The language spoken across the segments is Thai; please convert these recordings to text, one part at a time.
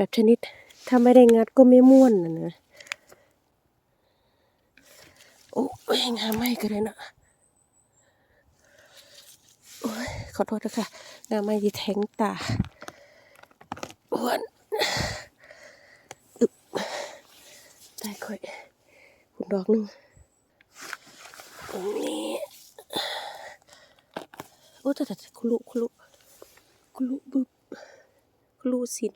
แบบชนิด ถ้าไม่ได้งัดก็ไม่ม่วนนะนะโอ้ยงาไม่ก็ได้นะโอ้ยขอโทษนะคะงาไม่ยีแทงตาอ้วนอึบได้ค่อยคุณดอกหนึ่งตรงนี้โอ้แต่แต่คุลุคุลุคุลุบึบคุลุสิน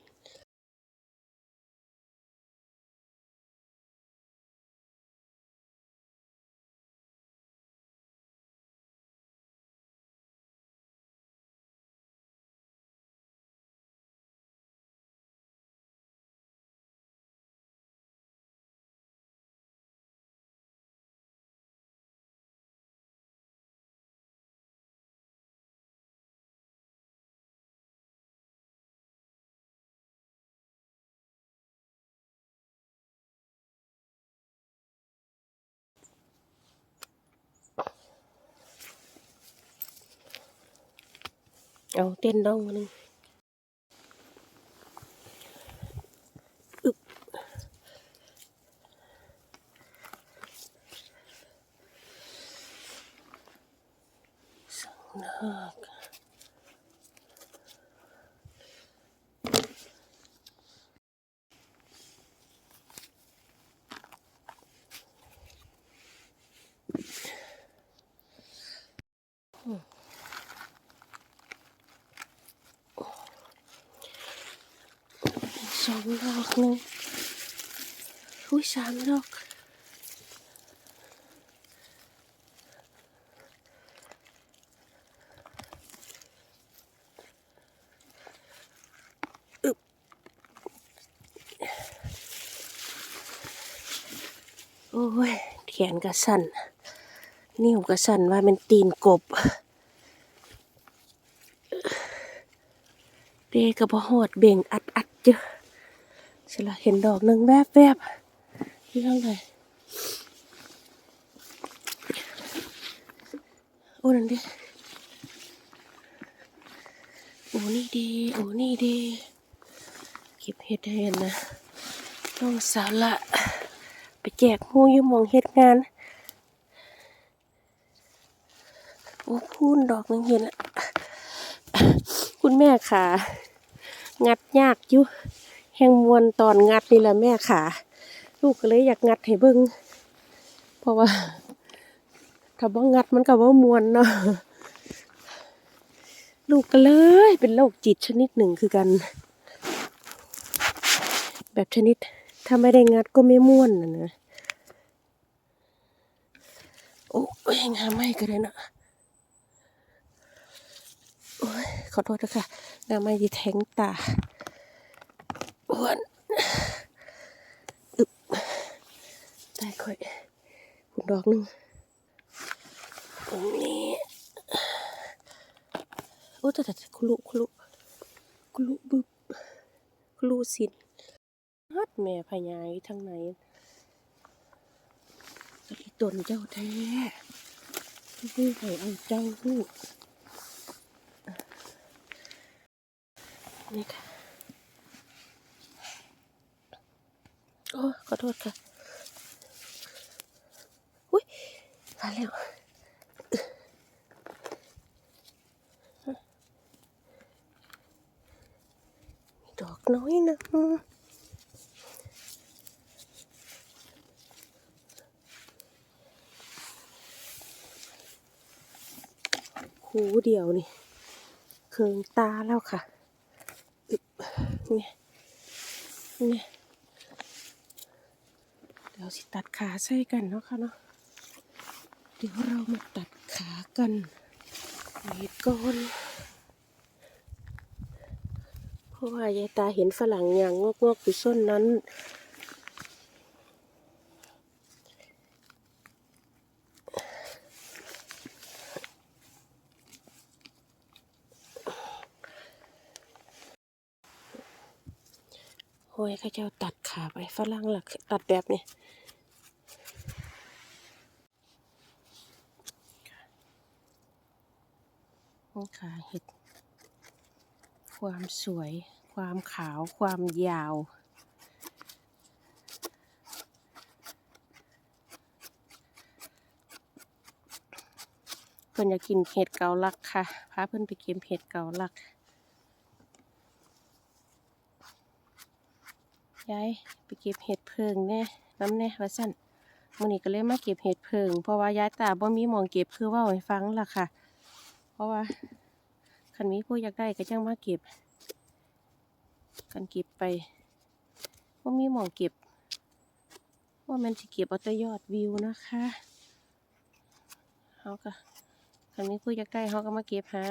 เอาเต้นดองมาหนึ่งอึบสังนาคส องดอกหนึ่งอุ้ยสามดอกโอ้ยแขนกระสั่นนิ้วกระสั่นว่ามันตีนกบเดกระบอหดเบ่งอัดอัดเจอ สละเห็นดอกหนึ่งแวบแวบที่ข้างในโอ้นั่นดิโอ้นี่ดีโอ้นี่ดีเก็บเห็ดให้เห็นนะน้องสาวละไปแจกหมูอยุ่มองเฮ็ดงานโอ้พูนดอกหนึงเห็นละคุณแม่ขางัดยากอยู่ แห่งมวนตอนงัดนี่แหละแม่ขาลูกก็เลยอยากงัดให้เบิ่งเพราะว่า ถ้าบ่งัดมันก็บ่มวนเนาะลูกก็เลยเป็นโรคจิตชนิดหนึ่งคือกัน แบบชนิดถ้าไม่ได้งัดก็ไม่ม่วนนะนะโอ้ยงามไม่ก็ได้นะโอ้ยขอโทษนะคะงามไม่ยีแทงตา อ้วนอึบได้ค่อยคุณดอกหนึ่งตรงนี้โอ้แต่แต่คุลุคุลุคุลุบึบคุลุสินฮัดแม่พญายทางไหนอีตนเจ้าแท้ที่ให้เอาเจ้าลูกนี่ค่ะ โอ้ขอโทษค่ะ อุ้ยมาแล้วดอกน้อยนะหูเดียวนี่เคืองตาแล้วค่ะเนี่ยเนี่ย ดี๋ยวสิตัดขาใส่กันเนาะค่ะเนาะเดี๋ยวเรามาตัดขากันมีดก่อนเพราะว่ายายตาเห็นฝรั่งอย่างงอกๆอยู่ส้นนั้นโอ้ยข้าเจ้าตัด ขาไปฝรั่งหลักตัดแบบนี้ขาเห็ด ความสวย ความขาว ความยาว เพิ่อนอยากกินเห็ดเกาลักค่ะ พาเพิ่อนไปเก็บเห็ดเกาลัก ยายไปเก็บเห็ดเพิงแน่น้ำแน่ว่าสั่นมื้อนี้ก็เลยมาเก็บเห็ดเพิง เพราะว่ายายตาบ่มีมองเก็บคือว้าให้ฟังล่ะค่ะ เพราะว่าคันมีผู้อยากได้ก็จังมาเก็บกันเก็บไปบ่มีมองเก็บ ว่ามันสิเก็บเอาแต่ยอดวิวนะคะเฮาก็คันมีผู้อยากได้เฮาก็มาเก็บให้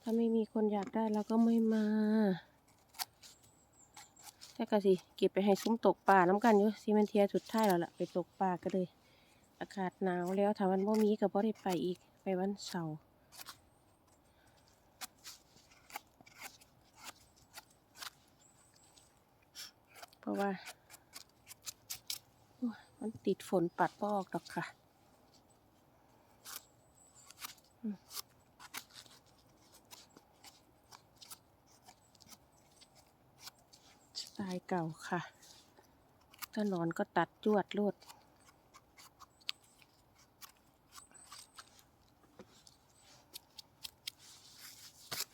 ถ้าไม่มีคนอยากได้เราก็ไม่มา แต่ก็สิเก็บไปให้ซุ้มตกปลาน้ำกันอยู่ซีเมนเทียสุดท้ายแล้วล่ะไปตกปลาก็เลย อากาศหนาวแล้วถ้าวันบ่มีก็บ่ได้ไปอีกไปวันเสาร์เพราะว่า มันติดฝนปัดบ่ออกดอกค่ะายเก่าค่ะถ้านอนก็ตัดจวดลวด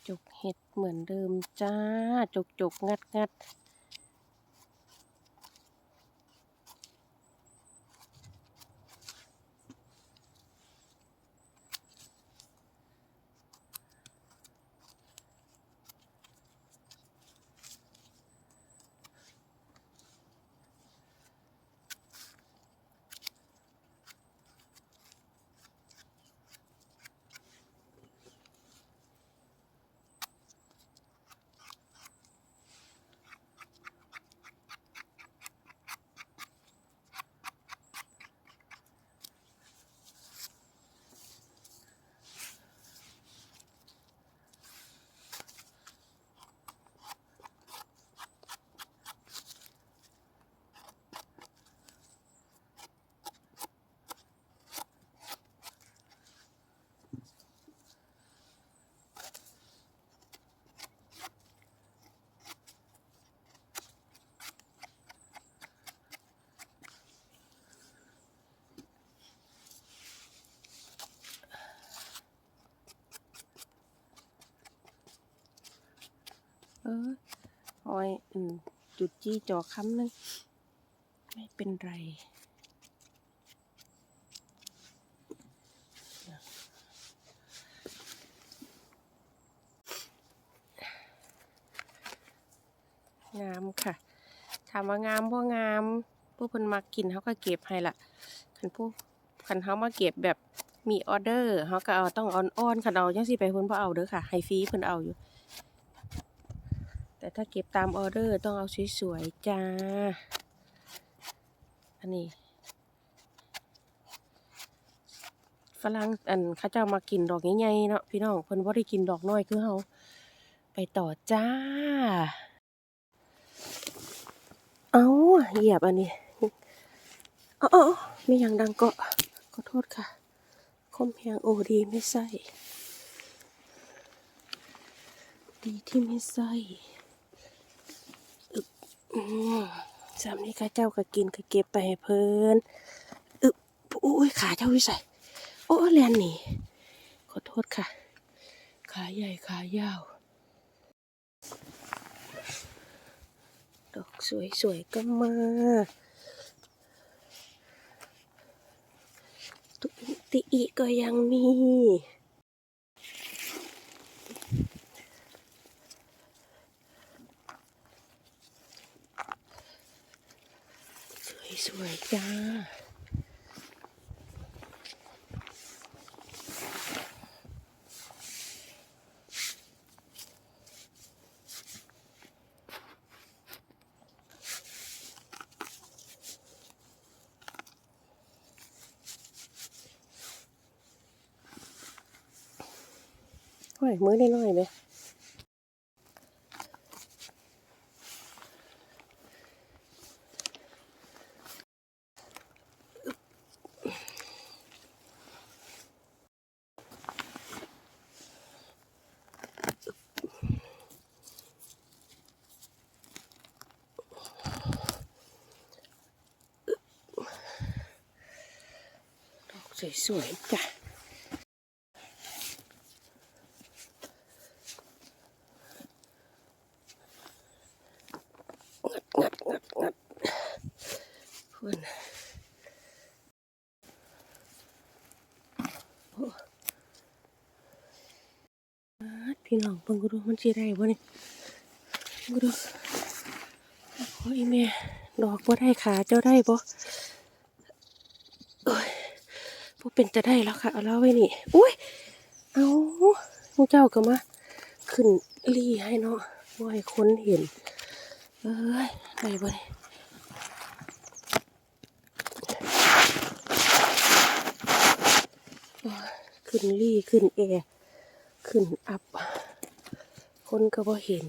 จกเห็ดเหมือนเดิมจ้า จกจกงัดงัด ออออยอืมจุดจี้จอคำนึงไม่เป็นไรงามค่ะ ถามว่างามบ่งาม ผู้เพิ่นมากินเขาก็เก็บให้ละคันผู้คันเขามาเก็บแบบมีออเดอร์เขาก็เอาต้องอ่อนๆคันเอาจังสิไปเพิ่นบ่เอาเด้อค่ะ ให้ฟรีเพิ่นเอาอยู่ แต่ถ้าเก็บตามออเดอร์ต้องเอาสวยๆจ้า อันนี้ฝรั่งอันเขาเจ้ามากินดอกใหญ่ๆเนาะพี่น้องเพิ่นบ่ได้กินดอกน้อยคือเฮาไปต่อจ้า เอาเหยียบอันนี้อ๋อๆมีอย่างดังเกาะขอโทษค่ะ คมแพงโอดีไม่ใส่ ดีที่ไม่ใส่ สามนี้ข้าเจ้าก็กินก็เก็บไปให้เพิ่นอึบอุ้ยขาเจ้าวิสัยโอ้แลนหนีขอโทษค่ะ ขาใหญ่ขายาว ดอกสวยๆก็มาตุอิติอิก็ยังมี สวยๆจ้าโอ้ยมือได้น้อยไหม สวยๆจ้ะงัดงัดงัดงัดเพื่อนโอ้อาดพี่น้องเพิ่งก็ดูมันสิได้บ่เนี่ยก็ดูโอ้ยแม่ ดอกบ่ได้ขาเจ้าได้บ่โอ้ย บ่เป็นจะได้แล้วค่ะเอาแล้วไว้นี่อุ้ยเอาพวกเจ้าก็มาขึ้นรีให้เนาะบ่ให้คนเห็น เอ้ยได้บ่เนี่ยขึ้นรีขึ้นแอร์ขึ้นอัพ คนก็บ่เห็น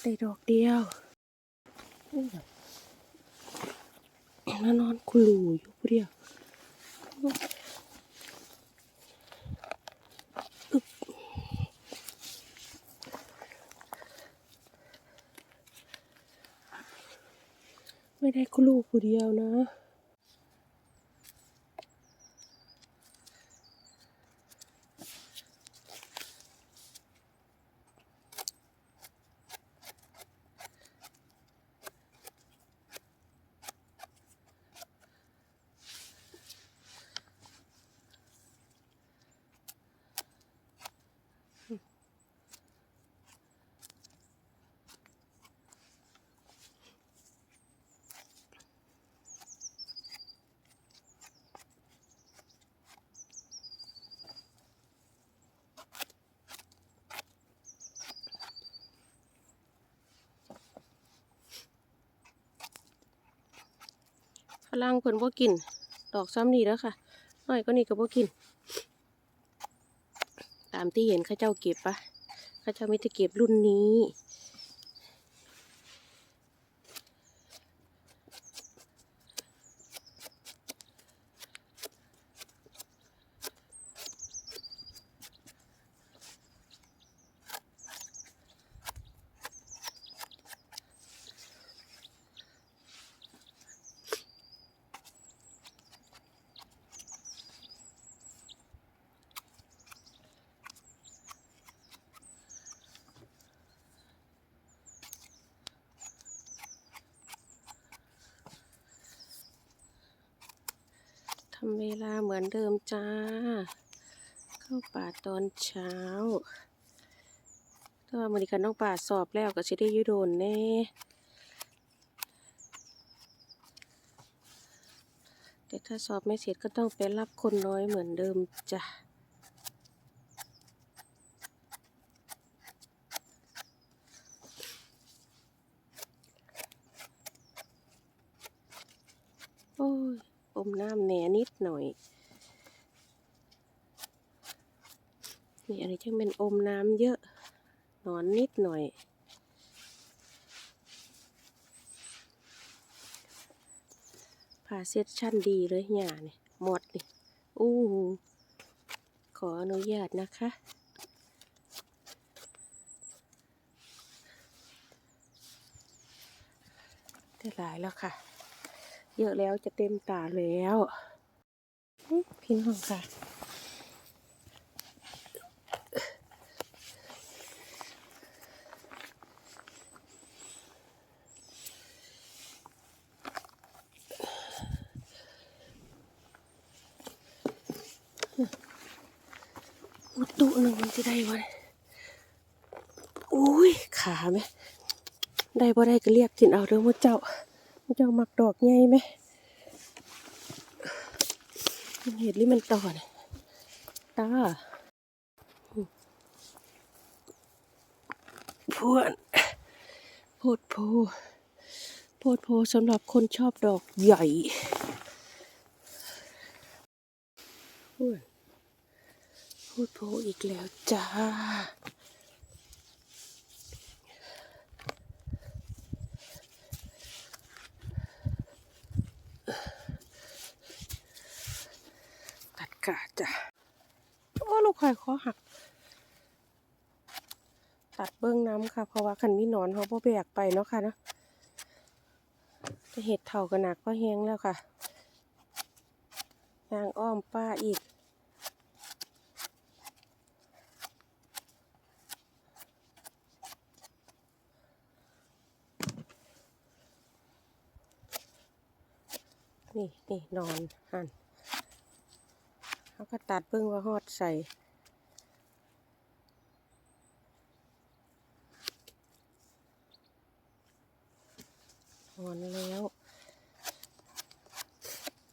ได้ดอกเดียวมานอนคุลูอยู่เดียว ไม่ได้คุลูผู้เดียวนะ รั่งเพิ่นบ่กิน ดอกซ้ำนี่แล้วค่ะน้อยก็นี่ก็บ่กิน ตามที่เห็นข้าเจ้าเก็บปะข้าเจ้ามิจะเก็บรุ่นนี้ำเวลาเหมือนเดิมจ้า เข้าป่าตอนเช้าถ้าวันนี้คันน้องป่าสอบแล้วก็สิได้ยุโดนแน่แต่ถ้าสอบไม่เสร็จก็ต้องไปรับคนน้อยเหมือนเดิมจ้ะ โอ้ย อม น้ำแหนนิดหน่อย นี่อันนี้จังเป็นอมน้ำเยอะ นอนนิดหน่อย ผ่าเซตชั่นดีเลยหย่าเนี่ยหมดนี่อู้หูขออนุญาตนะคะได้หลายแล้วค่ะ เยอะแล้วจะเต็มตาแล้วพี่น้องค่ะ อุตุหนึ่งมันจะได้วะอุ้ย ขาไหมได้บ่ได้ก็เรียกกินเอาเด้อมดเจ้า เจ้ามักดอกใหญ่ไหมเห็ดลิมันต่อนตาพวนโพดโพโพดโพสำหรับคนชอบดอกใหญ่พวนโพดโพอีกแล้วจ้า ตัดขาดจ้ะโอ้ลูกไข่คอหัก ตัดเบื้องน้ำค่ะ เพราะว่าคันมีนอนเขาบ่แบกไปเนาะค่ะเนาะจะเห็ดเท่ากันหนักก็แห้งแล้วค่ะยางอ้อมป้าอีกนี่นี่นอนหัน เขาก็ตัดเบิ่งว่าฮอดใส่นอนแล้ว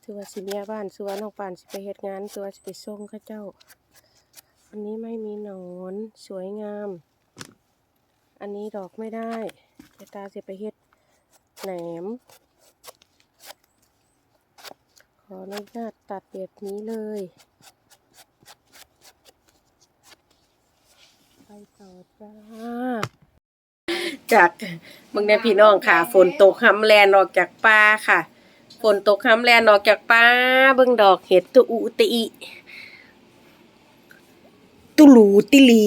ถือว่าสิเมียบ้านถือว่าน้องปานสิไปเฮ็ดงานถือว่าสิไปส่งข้าเจ้า อันนี้ไม่มีหนอนสวยงาม อันนี้ดอกไม่ได้เจตาสิไปเฮ็ดแหนม ออนุญาตตัดแบบนี้เลย ไปต่อจ้าจากเบิ่งในพี่น้องค่ะ ฝนตกหำแลนออกจากป่าค่ะ ฝนตกหำแลนออกจากป่าเบิ่งดอกเห็ดตุอุติอิตุลูติลี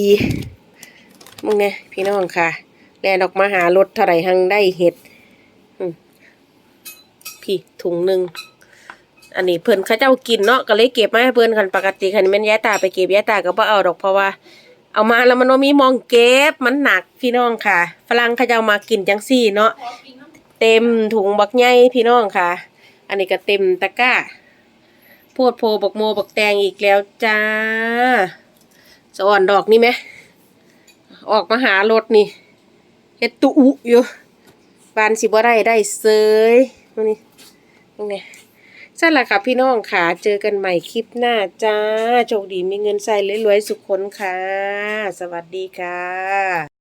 มึงเนี่ยพี่น้องค่ะ แลนออกมาหารถเท่าไหร่หังได้เห็ดอืมพี่ถุงหนึ่ง อันนี้เพิ่นเขาเจ้ากินเนาะก็เลยเก็บมาให้เพิ่นคันปกติคันแม่นยายตาไปเก็บยายตาก็บ่เอาดอกเพราะว่า เอามาแล้วมันบ่มีมองเก็บมันหนักพี่น้องค่ะ ฝรั่งเขาเจ้ามากินจังซี่เนาะเต็มถุงบักใหญ่พี่น้องค่ะ อันนี้ก็เต็มตะกร้าโพดโพบักโมบักแตงอีกแล้วจ้าสะอ่อนดอกนี่ไหมออกมาหารถนี่เฮ็ดตุอุอยู่บานสิบ่ได้ได้เซยนี่ตรงนี้ สั่นแหละค่ะพี่น้องค่ะ เจอกันใหม่คลิปหน้าจ้า โชคดีมีเงินใส่รวยๆสุขคนค่ะ สวัสดีค่ะ